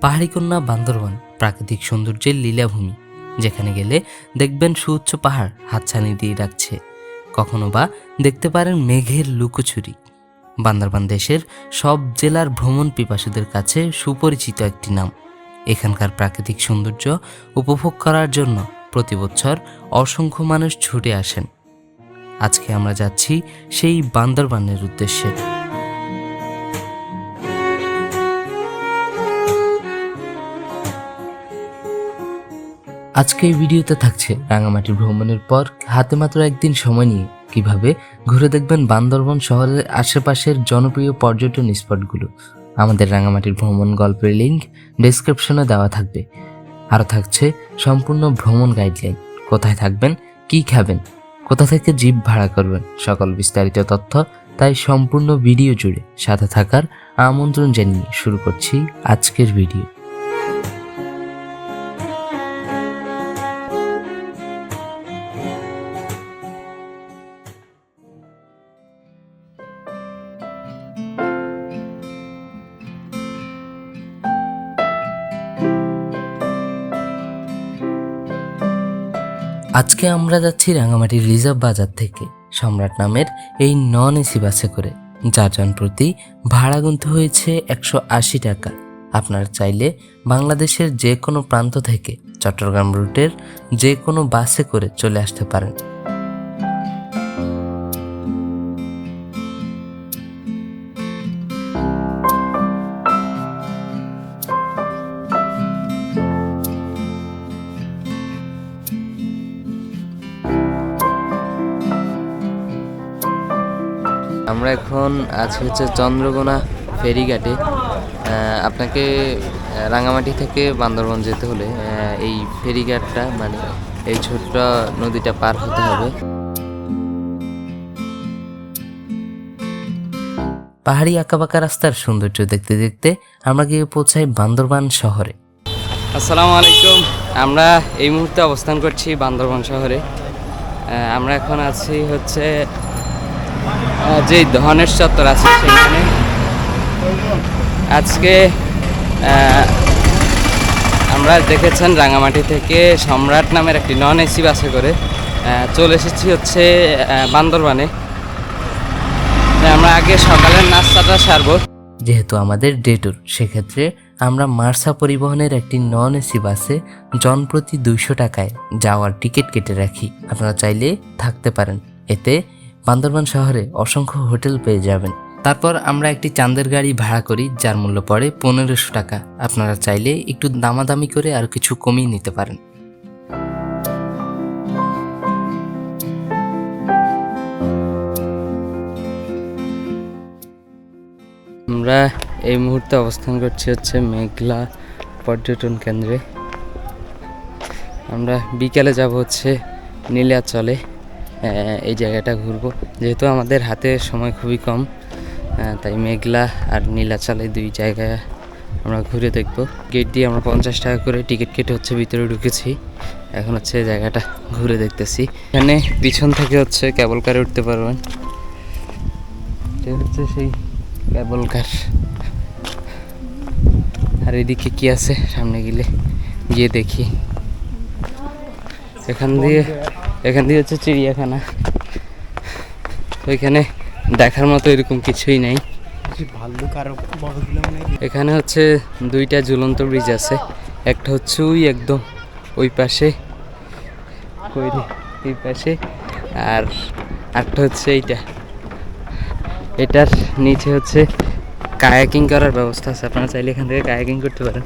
পাহাড়ি কন্যা বান্দরবান, প্রাকৃতিক সৌন্দর্যের লীলাভূমি। যেখানে গেলে দেখবেন সুউচ্চ পাহাড় হাতছানি দিয়ে রাখছে। কখনো বা দেখতে পারেন মেঘের লুকোচুরি। বান্দরবান দেশের সব জেলার ভ্রমণ পিপাসুদের কাছে সুপরিচিত একটি নাম। এখানকার প্রাকৃতিক সৌন্দর্য উপভোগ করার জন্য প্রতি বছর অসংখ্য মানুষ ছুটে আসেন। আজকে আমরা যাচ্ছি সেই বান্দরবানের উদ্দেশ্যে। আজকে এই ভিডিওতে থাকছে রাঙামাটি ভ্রমণের পর হাতে মাত্র একদিন সময় নিয়ে কীভাবে ঘুরে দেখবেন বান্দরবন শহরের আশেপাশের জনপ্রিয় পর্যটন স্পটগুলো। আমাদের রাঙামাটির ভ্রমণ গল্পের লিঙ্ক ডেসক্রিপশনে দেওয়া থাকবে। আরও থাকছে সম্পূর্ণ ভ্রমণ গাইডলাইন। কোথায় থাকবেন, কি খাবেন কোথা থেকে জিপ ভাড়া করবেন? সকল বিস্তারিত তথ্য তাই সম্পূর্ণ ভিডিও জুড়ে। সাথে থাকার আমন্ত্রণ জানিয়ে শুরু করছি আজকের ভিডিও। আজকে আমরা যাচ্ছি রাঙামাটির রিজার্ভ বাজার থেকে। সম্রাট নামের এই নন এসি বাসে করে, যার জন প্রতি ভাড়া গুনতে হয়েছে একশো আশি টাকা। আপনারা চাইলে বাংলাদেশের যে কোনো প্রান্ত থেকে চট্টগ্রাম রুটের যে কোনো বাসে করে চলে আসতে পারেন। এখন আছি হচ্ছে চন্দ্রকোনা ফেরিঘাটে। আপনাকে রাঙামাটি থেকে বান্দরবন যেতে হলে এই ফেরিঘাটটা মানে এই ছোট্ট নদীটা পার হতে হবে। পাহাড়ি আঁকাবাঁকা রাস্তার সৌন্দর্য দেখতে দেখতে আমরা গিয়ে পৌঁছাই বান্দরবান শহরে। আসসালামু আলাইকুম। আমরা এই মুহূর্তে অবস্থান করছি বান্দরবান শহরে। আহ, আমরা এখন আছি হচ্ছে যে ধনেশ চত্বর আছে সেখানে। আজকে আমরা দেখেছেন রাঙামাটি থেকে সম্রাট নামের একটি নন এসি বাসে করে চলে এসেছি হচ্ছে বান্দরবানে। আমরা আগে সকালের নাস্তাটা সারবো। যেহেতু আমাদের ডে সেক্ষেত্রে আমরা মার্সা পরিবহনের একটি নন এসি বাসে জনপ্রতি দুইশো টাকায় যাওয়ার টিকিট কেটে রাখি। আপনারা চাইলে থাকতে পারেন। এতে বান্দরবান শহরে অসংখ্য হোটেল পেয়ে যাবেন। তারপর আমরা একটি চাঁদের গাড়ি ভাড়া করি, যার মূল্য পড়ে পনেরোশো টাকা। আপনারা চাইলে একটু দামাদামি করে আর কিছু কমিয়ে নিতে পারেন। আমরা এই মুহূর্তে অবস্থান করছি হচ্ছে মেঘলা পর্যটন কেন্দ্রে। আমরা বিকালে যাব হচ্ছে নীলাচলে। এই জায়গাটা ঘুরবো। যেহেতু আমাদের হাতে সময় খুবই কম তাই মেঘলা আর নীলাচলে দুই জায়গায় আমরা ঘুরে দেখব। গেট দিয়ে আমরা পঞ্চাশ টাকা করে টিকিট কেটে হচ্ছে ভিতরে ঢুকেছি। এখন হচ্ছে জায়গাটা ঘুরে দেখতেছি। এখানে পিছন থেকে হচ্ছে কেবল কারে উঠতে পারবেন। হচ্ছে সেই কেবল কার। আর এদিকে কি আছে? সামনে গেলে গিয়ে দেখি। এখান দিয়ে এখান দিয়ে হচ্ছে চিড়িয়াখানা। ওইখানে দেখার মতো এরকম কিছুই নাই। এখানে হচ্ছে দুইটা ঝুলন্ত ব্রিজ আছে। একটা হচ্ছে ওই একদম ওই পাশে? এই পাশে আর একটা হচ্ছে এইটা। এটার নিচে হচ্ছে কায়াকিং করার ব্যবস্থা আছে। আপনারা চাইলে এখান থেকে কায়াকিং করতে পারেন।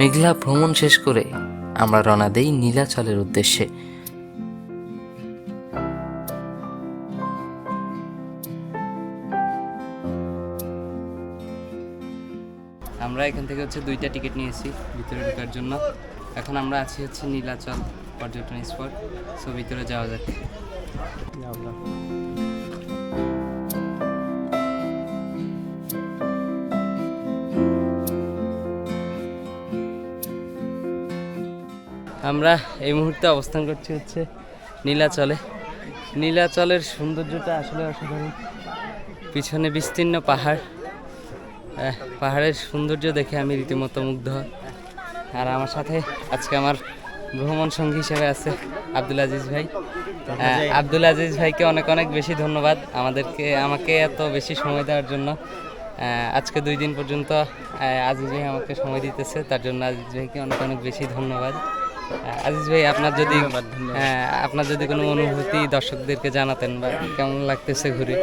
মেঘলা ভ্রমণ শেষ করে আমরা রওনা দেই নীলাচলের উদ্দেশ্যে। আমরা এখান থেকে হচ্ছে দুইটা টিকিট নিয়েছি ভিতরে ঢোকার জন্য। এখন আমরা আছি হচ্ছে নীলাচল পর্যটন স্পট, সো ভিতরে যাওয়া যাক। এই মুহূর্তে অবস্থান করছি হচ্ছে নীলাচলে। নীলাচলের সৌন্দর্যটা আসলে অসাধারণ। পিছনে বিস্তীর্ণ পাহাড়। পাহাড়ের সৌন্দর্য দেখে আমি রীতিমতো মুগ্ধ। আর আমার সাথে আজকে আমার ভ্রমণ সঙ্গী হিসেবে আছে আব্দুল আজিজ ভাই। আব্দুল আজিজ ভাইকে অনেক অনেক বেশি ধন্যবাদ আমাদেরকে, আমাকে এত বেশি সময় দেওয়ার জন্য। আজকে দুই দিন পর্যন্ত আজিজ ভাই আমাকে সময় দিতেছে, তার জন্য আজিজ ভাইকে অনেক অনেক বেশি ধন্যবাদ। আজিজ ভাই আপনার যদি হ্যাঁ, আপনার যদি কোনো অনুভূতি দর্শকদেরকে জানাতেন বা কেমন লাগতেছে ঘুরে?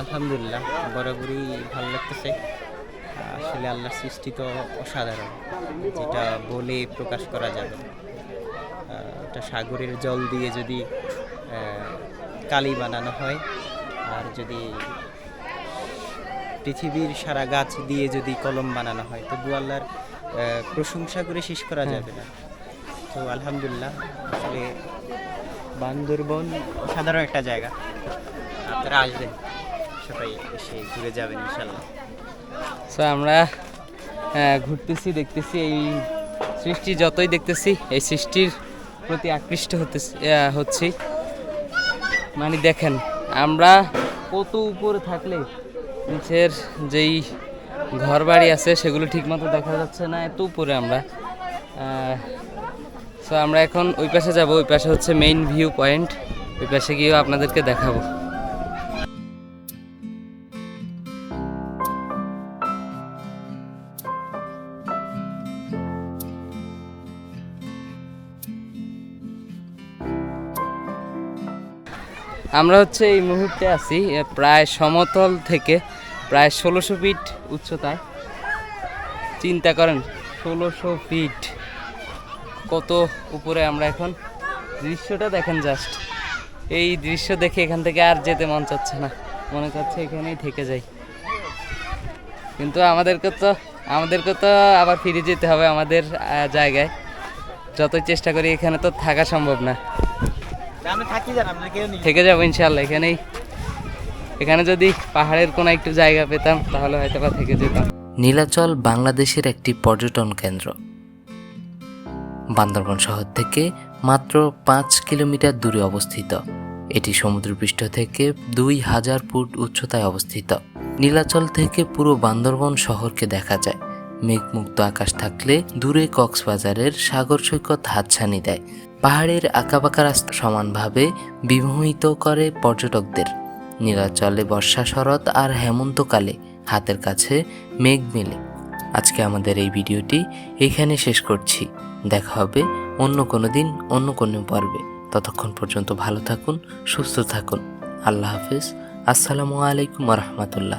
আলহামদুলিল্লাহ বরাবরই ভালো লাগতেছে। আসলে আল্লাহর সৃষ্টি তো অসাধারণ যেটা বলে প্রকাশ করা যাবে। ওটা সাগরের জল দিয়ে যদি কালি বানানো হয় আর যদি পৃথিবীর সারা গাছ দিয়ে যদি কলম বানানো হয় তবু আল্লাহর প্রশংসা করে শেষ করা যাবে না। তো আলহামদুলিল্লাহ, আসলে বান্দরবন সাধারণ একটা জায়গা। আপনারা আসবেন, সবাই এসে ঘুরে যাবেন ইনশাল্লাহ সো আমরা ঘুরতেছি, দেখতেছি, এই সৃষ্টি যতই দেখতেছি, এই সৃষ্টির প্রতি আকৃষ্ট হতে হচ্ছি। মানে দেখেন, আমরা কত উপরে থাকলে নিচের যেই ঘর বাড়ি আছে, সেগুলো ঠিকমতো দেখা যাচ্ছে না, এত উপরে আমরা। সো আমরা এখন ওই পাশে যাব, ওই পাশে হচ্ছে মেইন ভিউ পয়েন্ট ওই পাশে গিয়েও আপনাদেরকে দেখাবো। আমরা হচ্ছে এই মুহূর্তে আছি প্রায় সমতল থেকে প্রায় ষোলোশো ফিট উচ্চতায়। চিন্তা করেন, ষোলোশো ফিট কত উপরে আমরা এখন। দৃশ্যটা দেখেন জাস্ট এই দৃশ্য দেখে এখান থেকে আর যেতে মন চাচ্ছে না। মনে করছে এখানেই থেকে যাই। কিন্তু আমাদেরকে তো আমাদেরকে তো আবার ফিরে যেতে হবে আমাদের জায়গায়। যতই চেষ্টা করি এখানে তো থাকা সম্ভব না। থেকে যাব ইনশাল্লাহ এখানেই। এখানে যদি পাহাড়ের কোনো একটু জায়গা পেতাম তাহলে হয়তো বা থেকে যেতাম। নীলাচল বাংলাদেশের একটি পর্যটন কেন্দ্র। বান্দরবন শহর থেকে মাত্র পাঁচ কিলোমিটার দূরে অবস্থিত। এটি সমুদ্রপৃষ্ঠ থেকে দুই হাজার ফুট উচ্চতায় অবস্থিত। নীলাচল থেকে পুরো বান্দরবন শহরকে দেখা যায়। মেঘমুক্ত আকাশ থাকলে দূরে কক্সবাজারের সাগর সৈকত হাতছানি দেয়। পাহাড়ের আঁকাবাঁকা রাস্তা সমানভাবে বিমোহিত করে পর্যটকদের। নীলাচলে বর্ষা শরৎ আর হেমন্তকালে হাতের কাছে মেঘ মেলে। আজকে আমাদের এই ভিডিওটি এখানে শেষ করছি। দেখা হবে অন্য কোনো দিন, অন্য কোনো পর্বে। ততক্ষণ পর্যন্ত ভালো থাকুন, সুস্থ থাকুন। আল্লাহ হাফিজ। আসসালামু আলাইকুম রহমতুল্লাহ।